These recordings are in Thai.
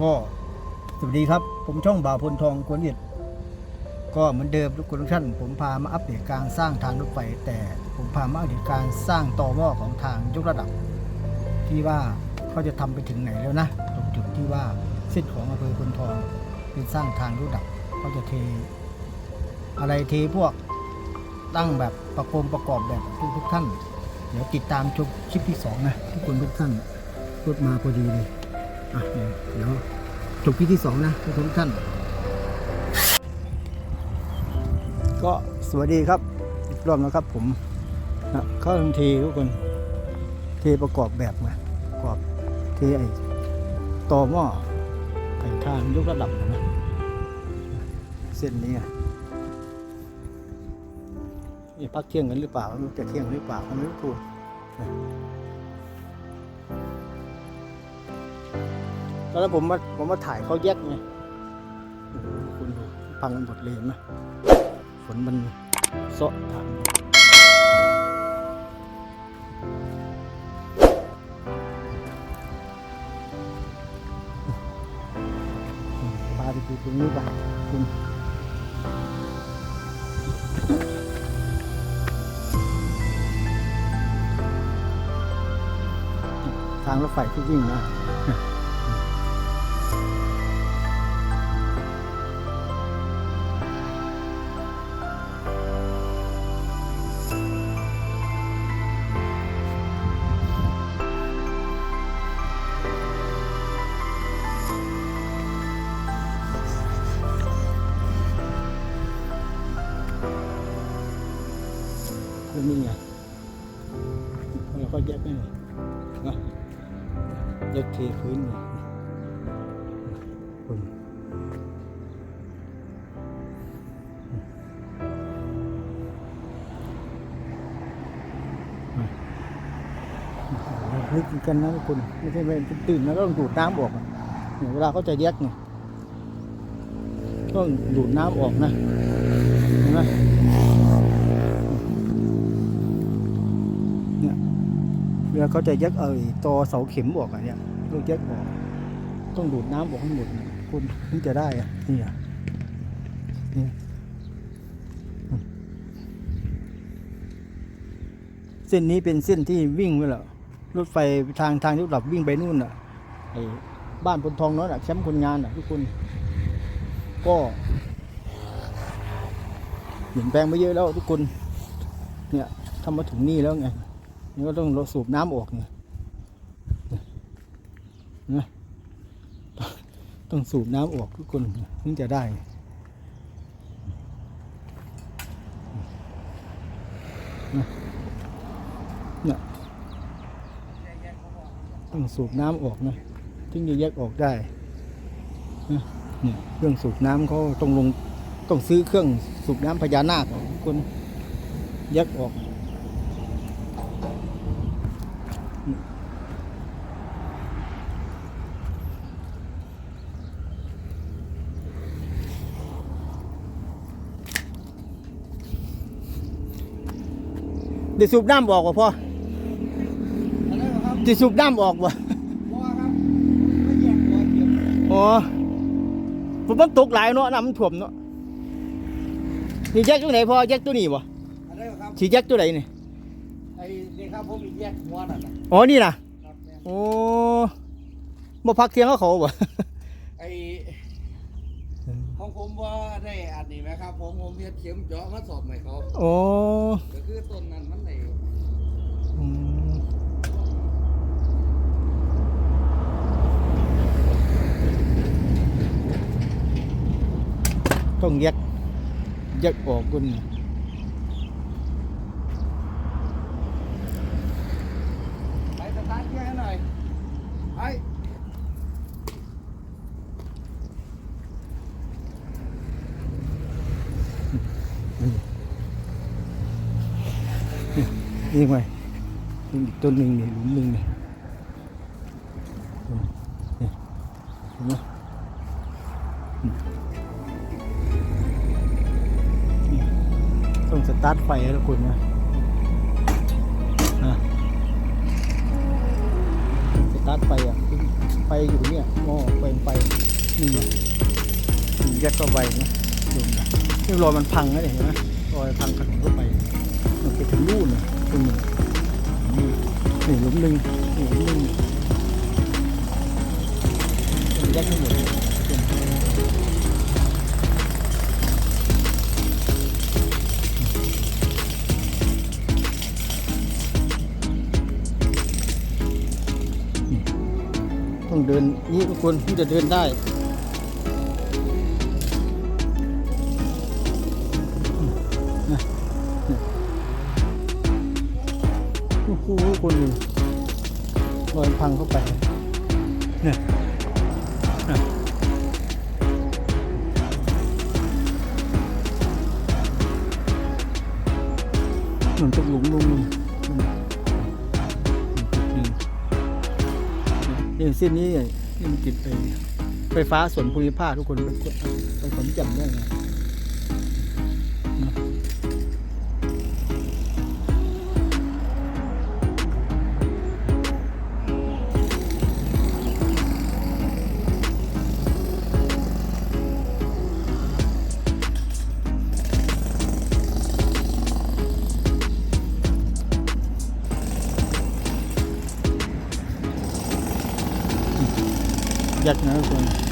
ก็สวัสดีครับ ผมช่องบ่าวพลทองกวนเวียดก็เหมือนเดิมทุกคนทุกท่านผมพามาอัปเดตการสร้างทางรถไฟ แต่ผมพามาอัปเดตการสร้างต่อหม้อของทางยกระดับ ที่ว่าเขาจะทำไปถึงไหนแล้วนะตรงจุดที่ว่าเส้นของอำเภอพลทองเป็นสร้างทางระดับเขาจะเท อะไรเทพวกตั้งแบบประโคมประกอบแบบทุกทุกๆท่าน เดี๋ยวติดตามชมคลิปที่สองนะ ทุกคนทุกท่านรถมาพอดีเลย อะเดี๋ยวจบคลิปที่สองนะทุกคนๆท่าน ก็สวัสดีครับอีกรอบนะครับผมนะเข้าทันทีทุกคนเทประกอบแบบนะประกอบเทไอต่อหม้อไอ้ทางยกระดับนะเส้นนี้อะนี่พักเที่ยงกันหรือเปล่าจะเที่ยงหรือเปล่าก็ไม่รู้ ตอนนั้นผมมาผมมาถ่ายเขาแยกไงโอ้โหคุณดูพังกันหมดเลยเห็นไหมฝนมันเซาะทางพาไปดูตรงนี้บ้างคุณทางรถไฟที่วิ่งนะ ก็นี่ไงเราก็แยกไม่หมดนะแยกเทพื้นเลยคุณลึกเหมือนกันนะทุกคนไม่ใช่เป็นตื่นแล้วก็ต้องดูดน้ำออกอะเนี่ยเวลาเขาจะแยกเนี่ยต้องดูดน้ำออกนะเห็นไหม เวลาเขาจะยักเอ่ยตอเสาเข็มออกอะเนี่ยต้องยักออก ต้องดูดน้ำออกให้หมดเนี่ยคุณถึงจะได้อะนี่อะนี่เส้นนี้เป็นเส้นที่วิ่งไปแล้วรถไฟทางทางที่หลับวิ่งไปนู่นอะไอ้บ้านพลทองน้อยอะแคมป์คนงานอะทุกคน ก็เปลี่ยนแปลงไปเยอะแล้วทุกคน เนี่ยทำมาถึงนี่แล้วไง นี่ก็ต้องสูบน้ำออกเนี่ยนะต้องสูบน้ำออกทุกคนถึงจะได้นะต้องสูบน้ำออกนะถึงจะแยกออกได้นะเนี่ยเครื่องสูบน้ำเขาต้องลงต้องซื้อเครื่องสูบน้ำพญานาคทุกคนแยกออก เดี๋ยวสูบน้ำออกว่ะพ่ออะไรวะครับเดี๋ยวสูบน้ำออกว่ะพ่อครับไม่แยกหัวเกี่ยวอ๋อฝนมันตกหลายเนาะน้ำมันท่วมเนาะนี่แยกตัวไหนพ่อแยกตัวนี้วะอะไรวะครับสีแยกตัวไหนนี่ไอ้นี่ครับผมมีแยกหัวนั่นน่ะอ๋อนี่นะครับแม่โอ้บ่พักเที่ยงเขาเขาบ่ไอ้ของผมว่าได้อันนี้ไหมครับ ผมผมเฮ็ดเข็มเจาะมาสอบใหม่เขาโอ้ก็คือต้นนั้นมันไหน อืม ต้องแยกแยกออกคุณไปสตาร์ทเครื่องให้หน่อยไปนี่ไงนี่อีกต้นหนึ่งนี่หลุมหนึ่งนี่นี่เห็นไหม ตาร์ทไฟทุกคนนะสตาร์ทไฟอะไฟอยู่เนี่ยหม้อไฟไฟนี่แยกเข้าไปนะดูนะนี่รอยมันพังนะเห็นไหมรอยพังถนนเข้าไปมันไปถึงนู่นเลยตรงนี้นี่หลุมหนึ่งนี่หลุมหนึ่งแยกทั้งหมด ต้องเดินนี่ทุกคนที่จะเดินได้โอ้โหคนดูรอยพังเข้าไปเนี่ยเนี่ยเหมือนตกหลุมลงเล นี่เส้นนี้นี่มันติดไปไฟฟ้าส่วนภูมิภาคทุกคนไปขนจับได้ไง นะยักษ์นะ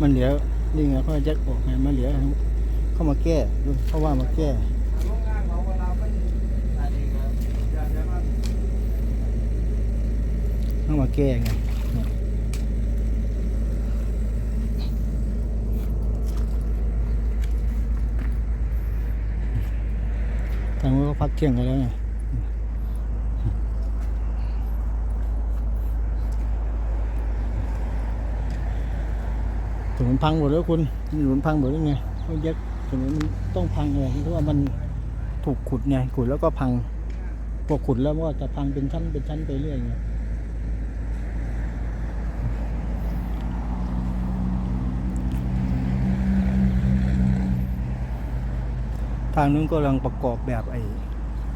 มันเหลือนี่ไงเขายักษ์ออกไงมันเหลือเข้ามาแก้เพราว่ามาแก้เข้ามาต้องมาแก้ไงเนี่ยทางนู้นก็พักเที่ยงกันแล้วไง ถนนพังหมดแล้วคุณถนนพังหมดแล้วไงเขาแยกถนนมันต้องพังเลยเพราะว่ามันถูกขุดไงขุดแล้วก็พังพอขุดแล้วก็จะพังเป็นชั้นเป็นชั้นไปเรื่อยไงทางนู้นก็กำลังประกอบแบบไอ้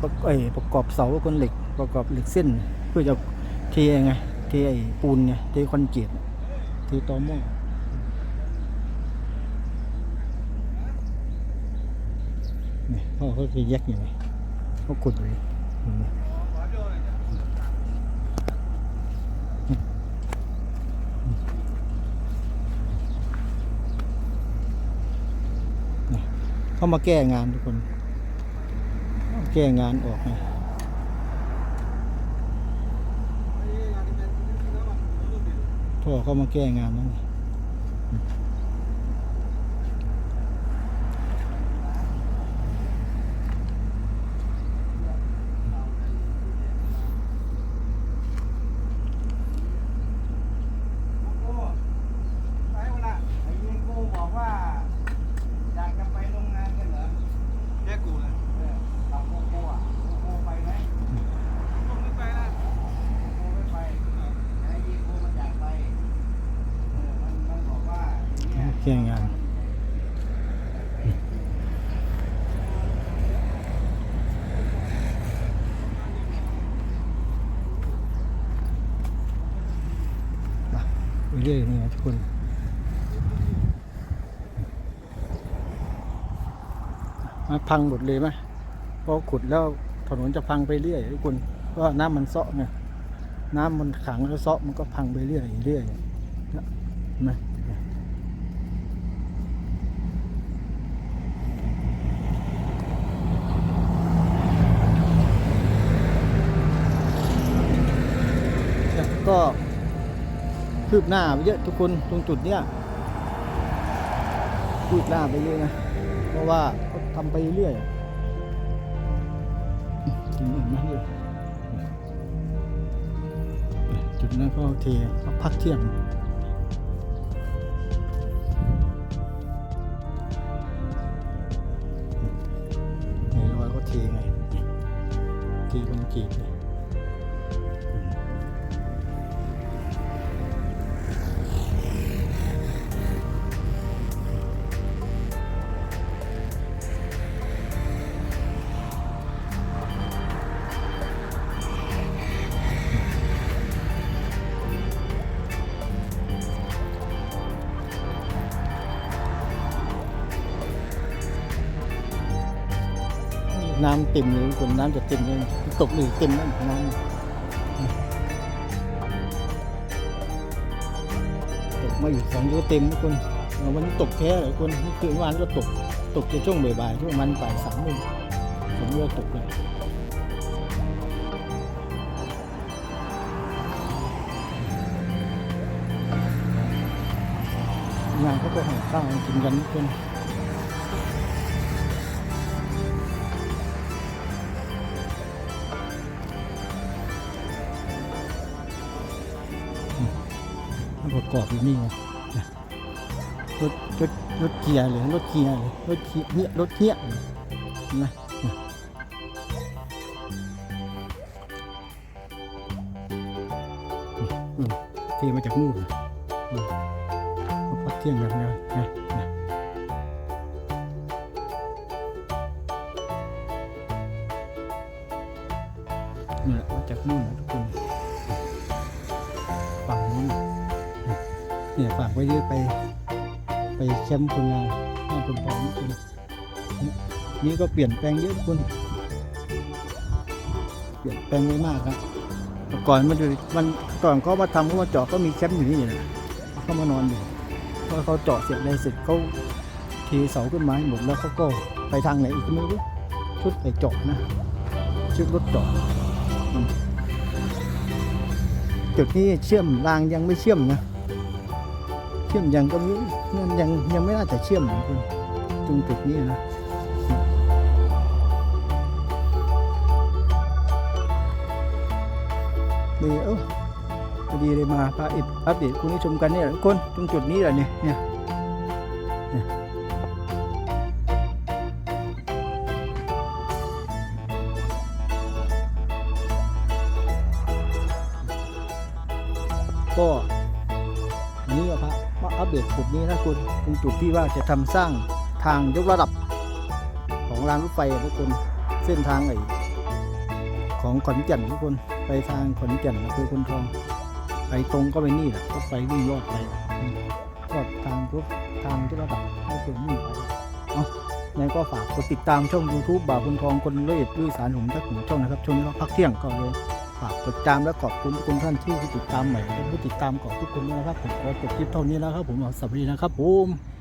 ประไอ้ประกอบเสาคนเหล็ก ประกอบเหล็กเส้น เพื่อจะเทไงเทไอ้ปูนไงเทคอนกรีตเทตอหม้อ นี่พ่อเขาจะแยกอย่างไรเขากดไหมเขามาแก้งานทุกคน แก้งานออกไงพ่อเขามาแก้งานนั่นไง โอ้ไปวะล่ะไอ้ยิงกูบอกว่า อยากจะไปโรงงานกันเหรอ แยกกูเลย เออเราโกโก้อะโกโก้ไปไหม ผมไม่ไปละ โกโก้ไม่ไปไอ้ยิงกูมันอยากไปเออมันมันบอกว่าอย่างเงี้ย แก้งานเรื่อยนี่นะทุกคนมาพังหมดเลยไหมพอขุดแล้วถนนจะพังไปเรื่อยทุกคนเพราะน้ำมันเซาะไงน้ำมันขังแล้วเซาะมันก็พังไปเรื่อยเรื่อยนะเห็นไหมก็ คืบหน้าไปเยอะทุกคนตรงจุดเนี้ยคืบหน้าไปเยอะนะ เพราะว่าเขาทำไปเรื่อยจุดนั้นก็เทเขาพักเที่ยงในรอยก็เทไงเทคนกรีตเลย น้ำเต็มเลยทุกคนน้ำจะเต็มเลยตกเลยเต็มแล้วน้ำตกมาอยู่สองเดือนเต็มทุกคนเอวันนี้ตกแค่เลยคนเมื่อคืนวานก็ตกตกในช่วงบ่ายๆช่วงมันบ่ายสามโมงผมเลือกตกเลยงานเขาก็หาข้าวกินกันทุกคน มันประกอบอยู่นี่ไงรถรถรถเกียร์เลยรถเกียร์เลยรถเกียร์เนี่ยรถเกียร์เลยนะนะเทมาจากนู่นนะเขาพักเที่ยงกันนะนะนะนี่แหละมาจากนู่นนะทุกคนฝั่งนู้น เนี่ยฝากไว้เยอะไป ไปแคมป์คนงานหน้าคนพร้อมคนนี่ก็เปลี่ยนแปลงเยอะทุกคนเปลี่ยนแปลงเยอะมากครับก่อนมันอยู่มันก่อนเขามาทำเขามาเจาะก็มีแคมป์อยู่นี่นะเขามานอนอยู่พอเขาเจาะเสร็จอะไรเสร็จเขาเทเสาขึ้นมาให้หมดแล้วเขาก็ไปทางไหนอีกไม่รู้ชุดไปเจาะนะชุดรถเจาะจุดนี้เชื่อมรางยังไม่เชื่อมนะ ชื่อมยังก็ไม่ยังยังยังไม่น่าจะเชื่อมนะคุณตรงจุดนี้นะดีเออพอดีเลยมาพาอิดอัปเดตคุณผู้ชมกันเนี่ยทุกคนตรงจุดนี้แหละเนี่ยเนี่ย นะคุณเป็นจุดที่ว่าจะทำสร้างทางยกระดับ ของรางรถไฟทุกคนเส้นทางไอของขอนแก่นทุกคนไปทางขอนแก่นอำเภอคนทองไปตรงก็ไปนี่แหละรถไฟวิ่งยอดไปอืมก็ทางรถทางยกระดับให้ถึงนี่ไปเนาะแล้วก็ฝากกดติดตามช่อง YouTube บ่าวคนทองคนละเอียดด้วยสารผมทักหนึ่งช่องนะครับช่วงนี้เราพักเที่ยงก็เลย ฝากกดติดตามและขอบคุณทุกคนท่านที่ติดตามใหม่และผู้ติดตามขอบทุกคนด้วยนะครับผมขอจบคลิปเท่านี้แล้วครับผมสวัสดีนะครับผม